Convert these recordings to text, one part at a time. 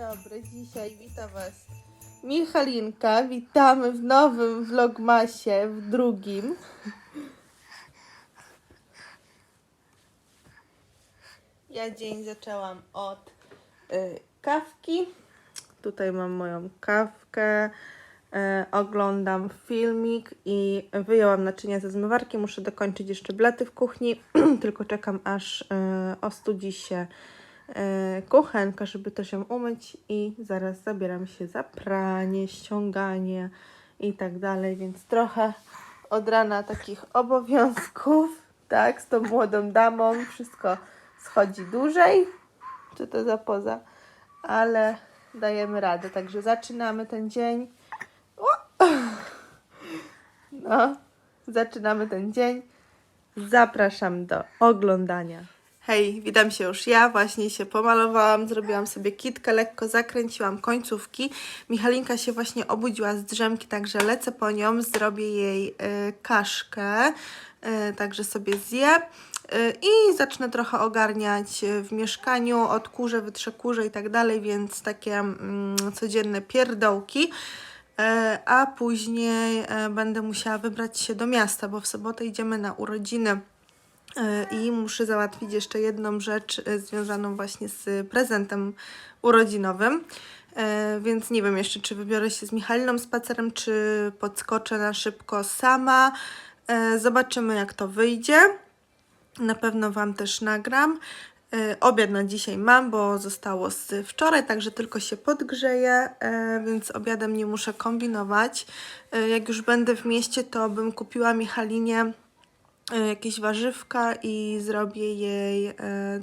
dobry, dzisiaj witam Was Michalinka, witamy w nowym vlogmasie, w drugim. Ja dzień zaczęłam od y, kawki. Tutaj mam moją kawkę. Y, oglądam filmik i wyjęłam naczynia ze zmywarki. Muszę dokończyć jeszcze blety w kuchni. Tylko czekam aż y, ostudzi się kuchenka, żeby to się umyć i zaraz zabieram się za pranie, ściąganie i tak dalej, więc trochę od rana takich obowiązków, tak, z tą młodą damą, wszystko schodzi dłużej, czy to za poza, ale dajemy radę, także zaczynamy ten dzień. No, zaczynamy ten dzień. Zapraszam do oglądania. Hej, witam się już ja. Właśnie się pomalowałam, zrobiłam sobie kitkę, lekko zakręciłam końcówki. Michalinka się właśnie obudziła z drzemki, także lecę po nią, zrobię jej y, kaszkę, y, także sobie zje. Y, I zacznę trochę ogarniać y, w mieszkaniu, odkurzę, wytrzę kurze i tak dalej, więc takie mm, codzienne pierdołki. E, a później będę musiała wybrać się do miasta, bo w sobotę idziemy na urodziny i muszę załatwić jeszcze jedną rzecz e, związaną właśnie z prezentem urodzinowym. E, Więc nie wiem jeszcze, czy wybiorę się z Michaliną spacerem, czy podskoczę na szybko sama. E, Zobaczymy, jak to wyjdzie. Na pewno Wam też nagram. E, Obiad na dzisiaj mam, bo zostało z wczoraj, także tylko się podgrzeje, e, więc obiadem nie muszę kombinować. E, Jak już będę w mieście, to bym kupiła Michalinie e, jakieś warzywka i zrobię jej e,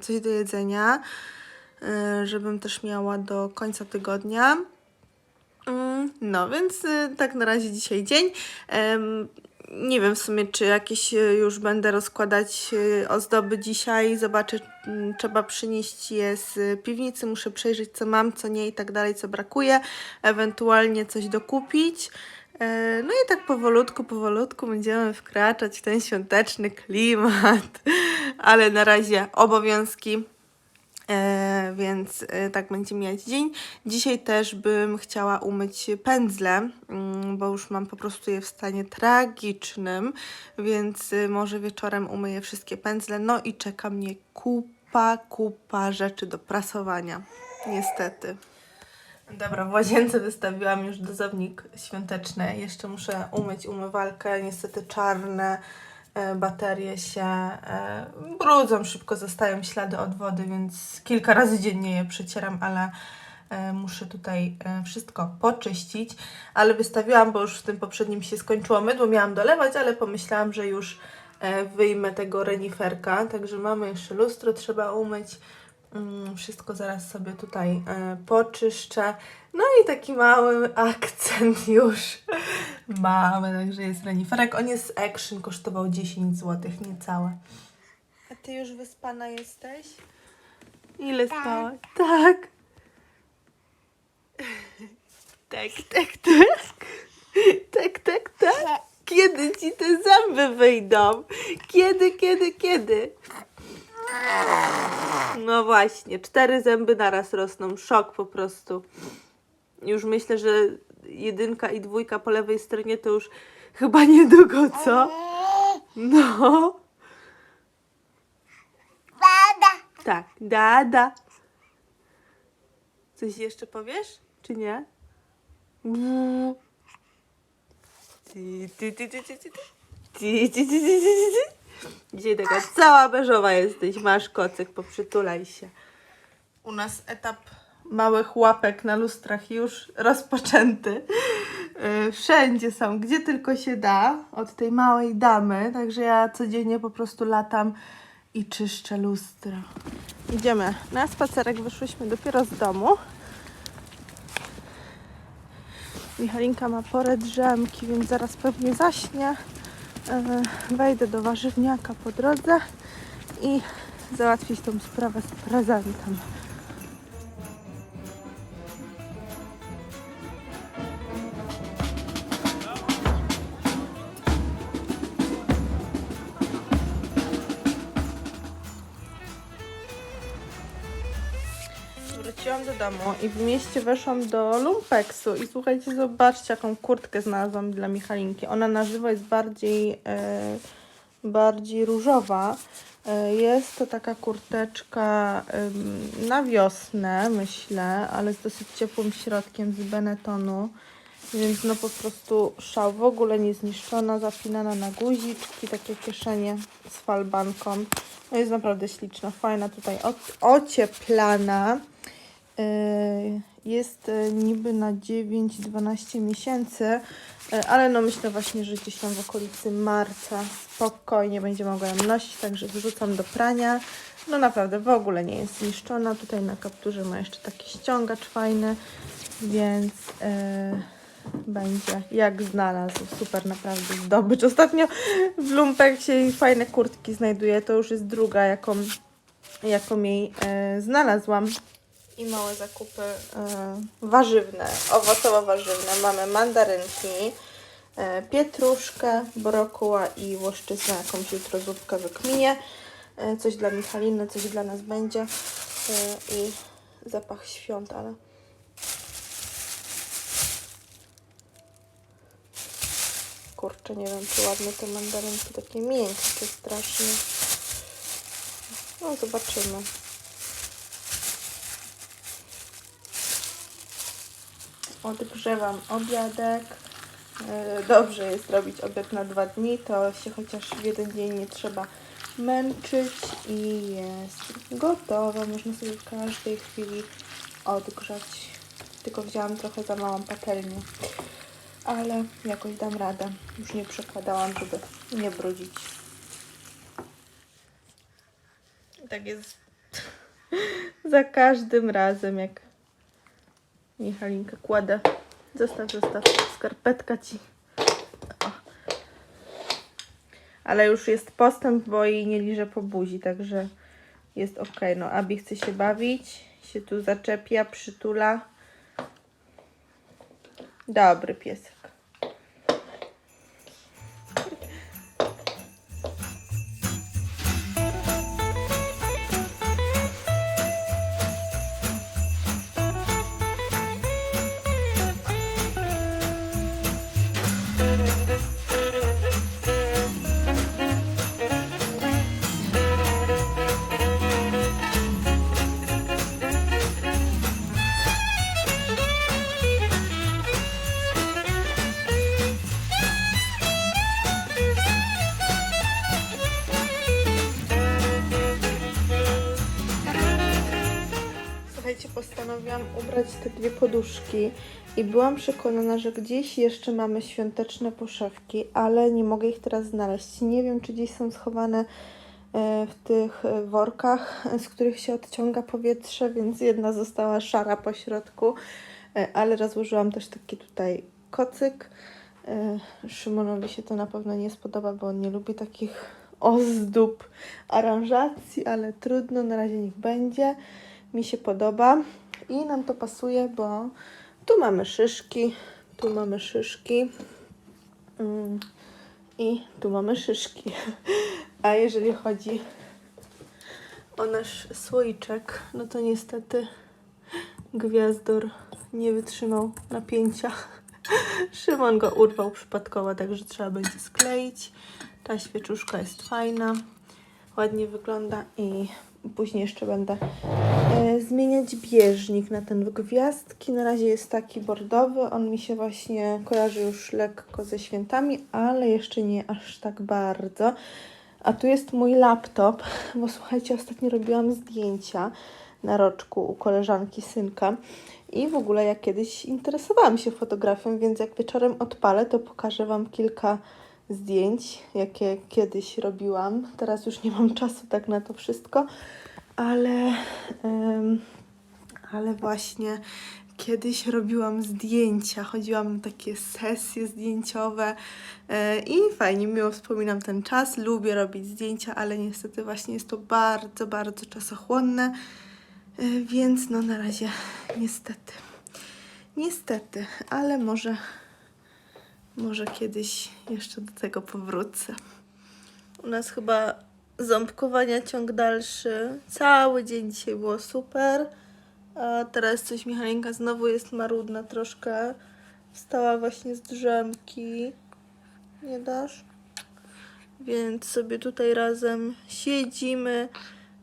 coś do jedzenia, e, żebym też miała do końca tygodnia. Mm, No, więc tak na razie dzisiaj dzień. Nie wiem w sumie, czy jakieś już będę rozkładać ozdoby dzisiaj. Zobaczę, mm, trzeba przynieść je z piwnicy. Muszę przejrzeć, co mam, co nie i tak dalej, co brakuje. Ewentualnie coś dokupić. E, No i tak powolutku, powolutku będziemy wkraczać w ten świąteczny klimat. Ale na razie obowiązki. E, więc e, tak będzie mijać dzień. Dzisiaj też bym chciała umyć pędzle, mm, bo już mam po prostu je w stanie tragicznym, więc y, może wieczorem umyję wszystkie pędzle. No i czeka mnie kupa, kupa rzeczy do prasowania. Niestety. Dobra, w łazience wystawiłam już dozownik świąteczny. Jeszcze muszę umyć umywalkę. Niestety czarne e, baterie się e, brudzą, szybko zostają ślady od wody, więc kilka razy dziennie je przecieram, ale e, muszę tutaj wszystko poczyścić. Ale wystawiłam, bo już w tym poprzednim się skończyło mydło, miałam dolewać, ale pomyślałam, że już wyjmę tego reniferka. Także mamy jeszcze lustro, trzeba umyć. Mm, Wszystko zaraz sobie tutaj e, poczyszczę. No i taki mały akcent już mamy, także jest reniferek. On jest z Action, kosztował 10 zł, niecałe. A ty już wyspana jesteś? Ile spałaś? Tak. Tak, tak, tak. Tak, tak, tak. Kiedy ci te zęby wyjdą? Kiedy, kiedy, kiedy? No właśnie, cztery zęby naraz rosną. Szok po prostu. Już myślę, że jedynka i dwójka po lewej stronie to już chyba niedługo, co? No. Tak, dada. Coś jeszcze powiesz, czy nie? Mm. Ty, ty, ty, ty, ty. Ty, ty, ty, ty, ty, ty, ty. Dzisiaj taka cała beżowa jesteś. Masz kocyk, poprzytulaj się. U nas etap małych łapek na lustrach już rozpoczęty. Yy, Wszędzie są, gdzie tylko się da, od tej małej damy. Także ja codziennie po prostu latam i czyszczę lustro. Idziemy na spacerek, wyszłyśmy dopiero z domu. Michalinka ma porę drzemki, więc zaraz pewnie zaśnie. E, Wejdę do warzywniaka po drodze i załatwić tą sprawę z prezentem. Domu i w mieście weszłam do Lumpeksu i słuchajcie, zobaczcie jaką kurtkę znalazłam dla Michalinki. Ona na żywo jest bardziej, e, bardziej różowa. E, jest to taka kurteczka na wiosnę, myślę, ale z dosyć ciepłym środkiem z Benetonu. Więc no po prostu szał, w ogóle nie zniszczona, zapinana na guziczki, takie kieszenie z falbanką. No jest naprawdę śliczna, fajna tutaj ocieplana. Yy, Jest yy, niby na 9-12 miesięcy, yy, ale no myślę właśnie, że gdzieś tam w okolicy marca spokojnie będzie mogła ją nosić, także wrzucam do prania. No naprawdę w ogóle nie jest zniszczona. Tutaj na kapturze ma jeszcze taki ściągacz fajny, więc yy, będzie jak znalazł. Super naprawdę zdobycz. Ostatnio w Lumpeksie fajne kurtki znajduję. To już jest druga, jaką, jaką jej e, znalazłam. I małe zakupy e, warzywne, owocowo-warzywne. Mamy mandarynki, e, pietruszkę, brokuła i łoszczyznę, jakąś jutro zupkę wykminię. E, coś dla Michaliny, coś dla nas będzie. I zapach świąt, ale Kurczę, nie wiem, czy ładne te mandarynki, takie miękkie strasznie. No, zobaczymy. Odgrzewam obiadek. Yy, Dobrze jest robić obiad na dwa dni, to się chociaż w jeden dzień nie trzeba męczyć i jest gotowe. Można sobie w każdej chwili odgrzać. Tylko wzięłam trochę za małą patelnię ale jakoś dam radę. Już nie przekładałam, żeby nie brudzić. Tak jest za każdym razem, jak Michalinka kładę. Zostaw, zostaw, skarpetka ci. O. Ale już jest postęp, bo jej nie liże po buzi, także jest ok. No, Abi chce się bawić, się tu zaczepia, przytula. Dobry piesek. Postanowiłam ubrać te dwie poduszki i byłam przekonana, że gdzieś jeszcze mamy świąteczne poszewki, ale nie mogę ich teraz znaleźć. Nie wiem, czy gdzieś są schowane e, w tych e, workach, z których się odciąga powietrze, więc jedna została szara po środku, e, ale rozłożyłam też taki tutaj kocyk. Szymonowi się to na pewno nie spodoba, bo on nie lubi takich ozdób, aranżacji, ale trudno, na razie niech będzie. Mi się podoba i nam to pasuje, bo tu mamy szyszki, tu mamy szyszki mm, i tu mamy szyszki. A jeżeli chodzi o nasz słoiczek, no to niestety gwiazdor nie wytrzymał napięcia. Szymon go urwał przypadkowo, także trzeba będzie skleić. Ta świeczuszka jest fajna, ładnie wygląda i później jeszcze będę zmieniać bieżnik na ten gwiazdki. Na razie jest taki bordowy, on mi się właśnie kojarzy już lekko ze świętami, ale jeszcze nie aż tak bardzo. A tu jest mój laptop, bo słuchajcie, ostatnio robiłam zdjęcia na roczku u koleżanki synka i w ogóle ja kiedyś interesowałam się fotografią, więc jak wieczorem odpalę, to pokażę Wam kilka zdjęć, jakie kiedyś robiłam. Teraz już nie mam czasu tak na to wszystko, ale, em, ale właśnie kiedyś robiłam zdjęcia, chodziłam na takie sesje zdjęciowe e, i fajnie, miło wspominam ten czas. Lubię robić zdjęcia, ale niestety właśnie jest to bardzo, bardzo czasochłonne, e, więc no na razie niestety. Niestety, ale może, może kiedyś jeszcze do tego powrócę. U nas chyba ząbkowania ciąg dalszy. Cały dzień dzisiaj było super. A teraz coś Michalinka znowu jest marudna troszkę. Wstała właśnie z drzemki. Nie dasz? Więc sobie tutaj razem siedzimy.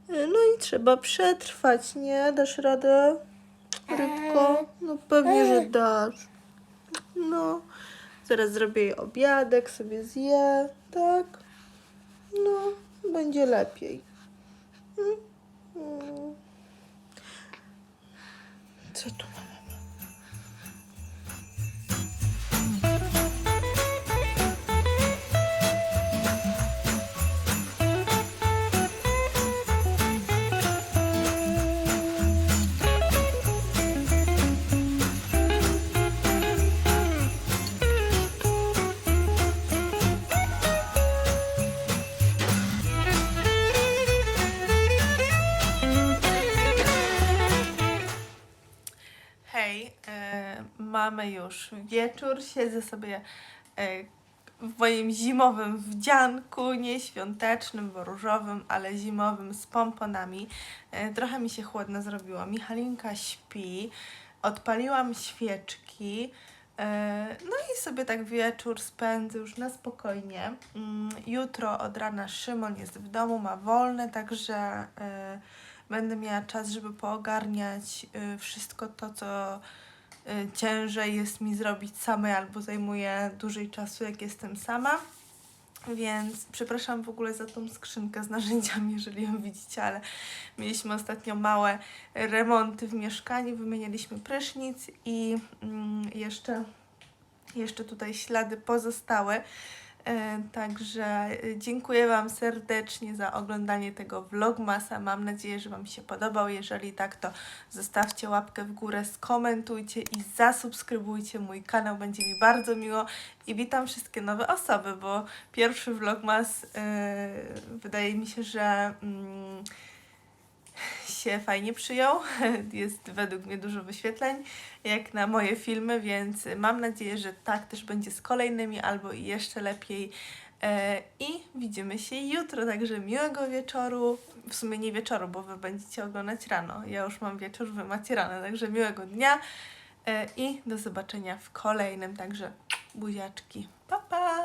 No i trzeba przetrwać, nie? Dasz radę? Rybko? No pewnie, że dasz. No. Zaraz zrobię jej obiadek, sobie zje, tak? No, będzie lepiej. Co tu mamy już wieczór, siedzę sobie e, w moim zimowym wdzianku, nie świątecznym, bo różowym, ale zimowym z pomponami. E, trochę mi się chłodno zrobiło. Michalinka śpi, odpaliłam świeczki. e, No i sobie tak wieczór spędzę już na spokojnie. Mm, Jutro od rana Szymon jest w domu, ma wolne, także będę miała czas, żeby poogarniać wszystko to, co ciężej jest mi zrobić samej albo zajmuje dłużej czasu, jak jestem sama. Więc przepraszam w ogóle za tą skrzynkę z narzędziami, jeżeli ją widzicie, ale mieliśmy ostatnio małe remonty w mieszkaniu, wymienialiśmy prysznic i mm, jeszcze, jeszcze tutaj ślady pozostały. E, Także e, dziękuję Wam serdecznie za oglądanie tego vlogmasa. Mam nadzieję, że Wam się podobał. Jeżeli tak, to zostawcie łapkę w górę, skomentujcie i zasubskrybujcie mój kanał. Będzie mi bardzo miło. I witam wszystkie nowe osoby, bo pierwszy vlogmas e, wydaje mi się, że mm, się fajnie przyjął. Jest według mnie dużo wyświetleń, jak na moje filmy, więc mam nadzieję, że tak też będzie z kolejnymi, albo i jeszcze lepiej. E, I widzimy się jutro, także miłego wieczoru. W sumie nie wieczoru, bo wy będziecie oglądać rano. Ja już mam wieczór, wy macie rano, także miłego dnia e, i do zobaczenia w kolejnym. Także buziaczki. Pa!